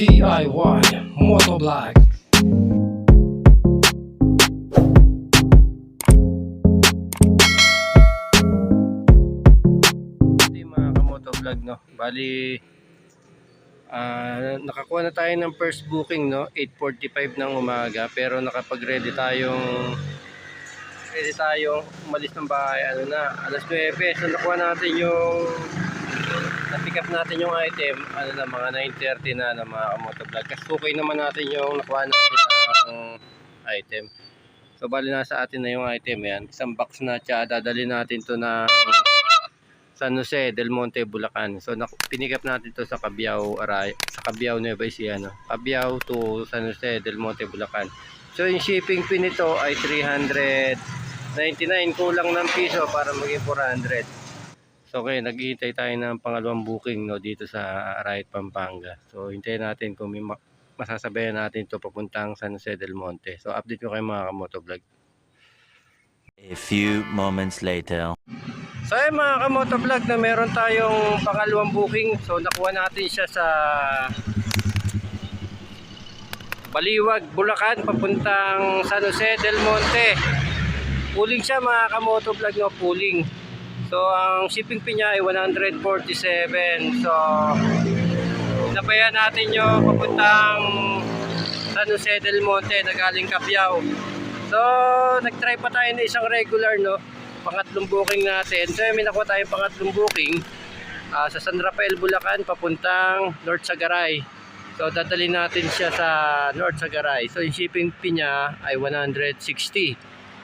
DIY Motovlog Ito yung mga kamoto vlog no. Bali ah, nakakuha na tayo ng first booking no, 8:45 ng umaga pero nakapag-ready tayong ready tayong umalis ng bahay ano na, alas 9. So nakuha natin yung na-pick up natin yung item ano na mga 9:30 na ng mga kamoto vlog. Kasi okay naman natin yung nakuha natin ng item. So bali nasa atin na yung item yan. Isang box na siya. Dadali natin to ng San Jose del Monte, Bulacan. So pinick up natin to sa Cabiao, Aray, sa Cabiao Nueva Ecija, no? Cabiao to San Jose del Monte, Bulacan. So yung shipping fee nito ay 399 kulang ng piso para maging 400. So okay, naghihintay tayo ng pangalawang booking no dito sa Arayat, Pampanga. So hintayin natin kung may ma- masasabayan natin to papuntang San Jose del Monte. So update ko kayo mga kamotovlog. A few moments later. So ayun mga kamotovlog na meron tayong pangalawang booking. So nakuha natin siya sa Baliwag, Bulacan, papuntang San Jose del Monte. Pooling siya mga kamotovlog no, pooling. So ang shipping fee niya ay 147. So nabayan natin yung papuntang San Jose del Monte na galing Cabiao. So nag-try pa tayo ng isang regular no pangatlong booking natin. So may nakuha tayong pangatlong booking ah, sa San Rafael, Bulacan, papuntang North Sagaray. So dadalhin natin siya sa North Sagaray. So yung shipping fee niya ay 160.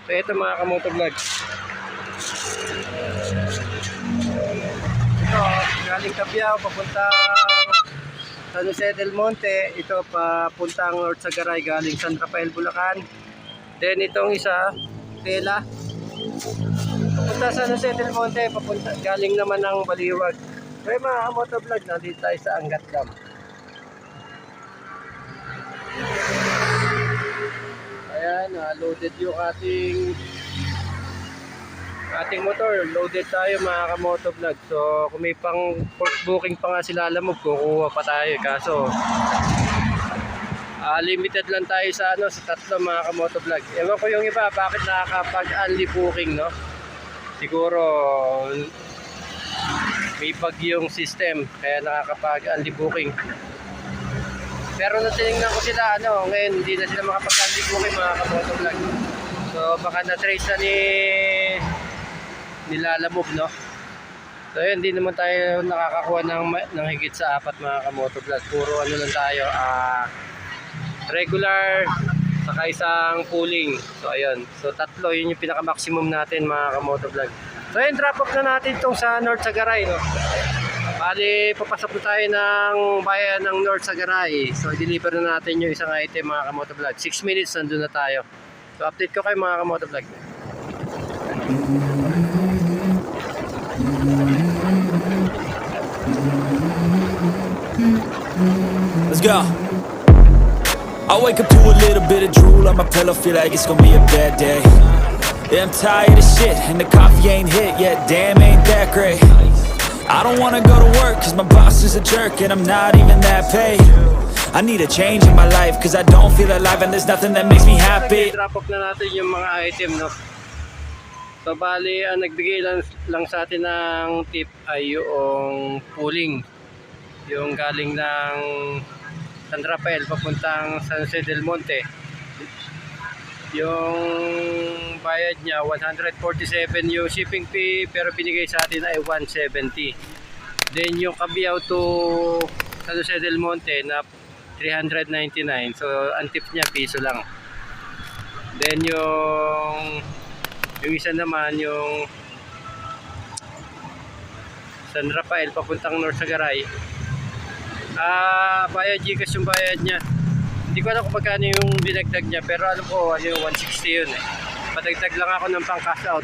So ito mga kamotovlog. Galing Cabiao, papuntang San Jose del Monte. Ito, papuntang North Sagaray, galing San Rafael, Bulacan. Then itong isa, Tela, Papunta sa Jose del Monte, papunta, galing naman ng Baliwag. May mga motovlog, nandito tayo sa Angat Dam. Ayan, ah, loaded yung ating ating motor. Loaded tayo mga kamotovlog. So, kung may pang booking pa nga sila alamog, kukuha pa tayo. Kaso, ah, limited lang tayo sa ano sa tatlo mga kamotovlog. Ewan ko yung iba, bakit nakakapag-only booking, no? siguro may bagyong system kaya nakakapag-unli booking pero nung ko sila ano ngayon hindi na sila makapag-unli booking mga kamotovlog so baka na-trace na ni nilalamove no so yun hindi naman tayo nakakakuha ng, ng higit sa apat mga kamotovlog puro ano lang tayo ah regular saka isang pooling. So ayun. So tatlo yun yung pinaka maximum natin mga kamoto vlog. So ayun drop off na natin itong sa North Sagaray no. Bali papasok na tayo ng bayan ng North Sagaray. So i-deliver na natin yung isang item mga kamoto vlog. 6 minutes nandun na tayo. So update ko kayo mga kamoto vlog. Let's go. I wake up to a little bit of drool on my pillow, feel like it's gonna be a bad day. Yeah, I'm tired of shit, and the coffee ain't hit yet, damn, ain't that great. I don't wanna go to work, cause my boss is a jerk, and I'm not even that paid. I need a change in my life, cause I don't feel alive, and there's nothing that makes me happy. Drop off na natin yung mga item no. So bali ang nagbigay lang, lang sa atin ng tip ay yung pooling. Yung galing ng San Rafael papuntang San Jose del Monte. Yung bayad niya 147 yung shipping fee pero binigay sa atin ay 170. Then yung Cabiao to San Jose del Monte na 399. So ang tip niya piso lang. Then yung yung isa naman yung San Rafael papuntang North Sagaray. Ah, bayad Gcash yung bayad niya. Hindi ko alam kung magkano yung dinagdag niya pero alam ko ano yung 160 yun eh. Padagdag lang ako ng pang cash out.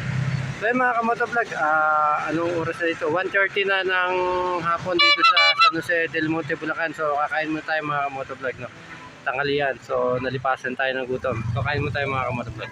So yun mga kamotovlog, ah, anong oras na dito? 1.30 na ng hapon dito sa San Jose del Monte, Bulacan. So kakain muna tayo mga kamotovlog. No? Tanghalian. So nalipasan tayo ng gutom. So kain muna tayo mga kamotovlog.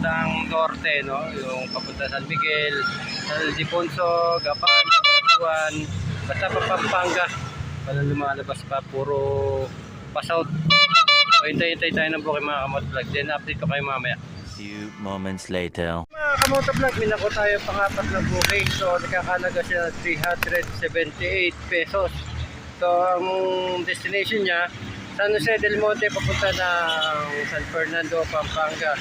papuntang norte, no? yung papunta San Miguel, San Ildefonso, Gapan, Cabanatuan, basta pa Pampanga. Walang lumalabas pa, puro pa-south. So hintay-hintay tayo ng booking mga kamotovlog. Then update ko kayo mamaya. Few moments later. Mga kamotovlog, minako tayo pang-apat na booking. So nakakalaga siya ng 378 pesos. So ang destination niya, San Jose del Monte papunta ng San Fernando, Pampanga.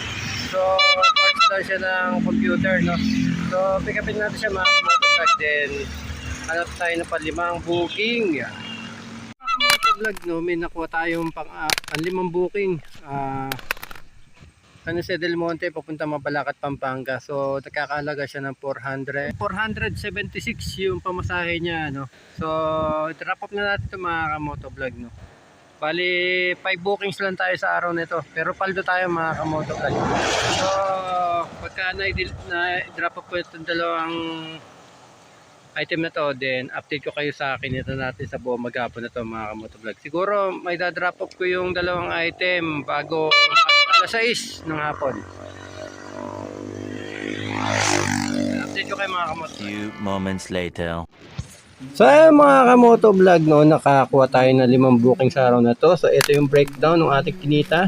So parts lang siya ng computer, no? So pick upin natin siya mga kamotovlog. Then hanap tayo ng panlimang booking. Mga kamotovlog, no? May nakuha tayong pang, uh, panlimang booking. Ah... San Jose del Monte papunta Mabalacat, Pampanga. So nakakalaga siya ng 400. 476 yung pamasahe niya, no. So drop off na natin 'to mga kamotovlog, no. Bali 5 bookings lang tayo sa araw nito. Pero paldo tayo mga kamotovlog. So pagka na, na drop off ko itong dalawang item na to, then update ko kayo sa akin ito natin sa buong maghapon na to mga kamotovlog. Siguro may da-drop off ko yung dalawang item bago alas 6 ng hapon. Update ko kayo mga kamotovlog. Few moments later. So ayun mga kamoto vlog no, nakakuha tayo ng limang booking sa araw na to. So ito yung breakdown ng ating kinita.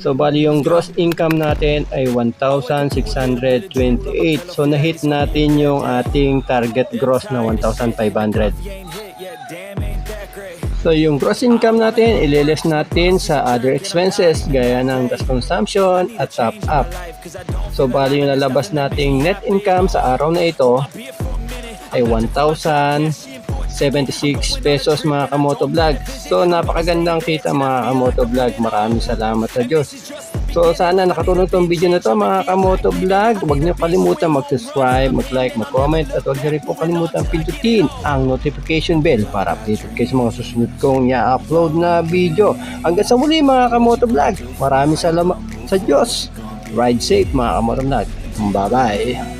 So bali yung gross income natin ay 1,628. So na-hit natin yung ating target gross na 1,500. ain't hit yet, damn, ain't that great. So yung gross income natin, ililes natin sa other expenses gaya ng gas consumption at top up. So bali yung lalabas nating net income sa araw na ito ay 1,076 pesos mga kamoto vlog. So napakagandang kita mga kamoto vlog. Maraming salamat sa Diyos. So sana nakatulong tong video na to mga kamoto vlog. Huwag niyo kalimutan mag-subscribe, mag-like, mag-comment at huwag niyo rin po kalimutan pindutin ang notification bell para updated kayo sa mga susunod kong i-upload na video. Hanggang sa muli mga kamoto vlog. Maraming salamat sa Diyos. Ride safe mga kamoto vlog. Bye-bye.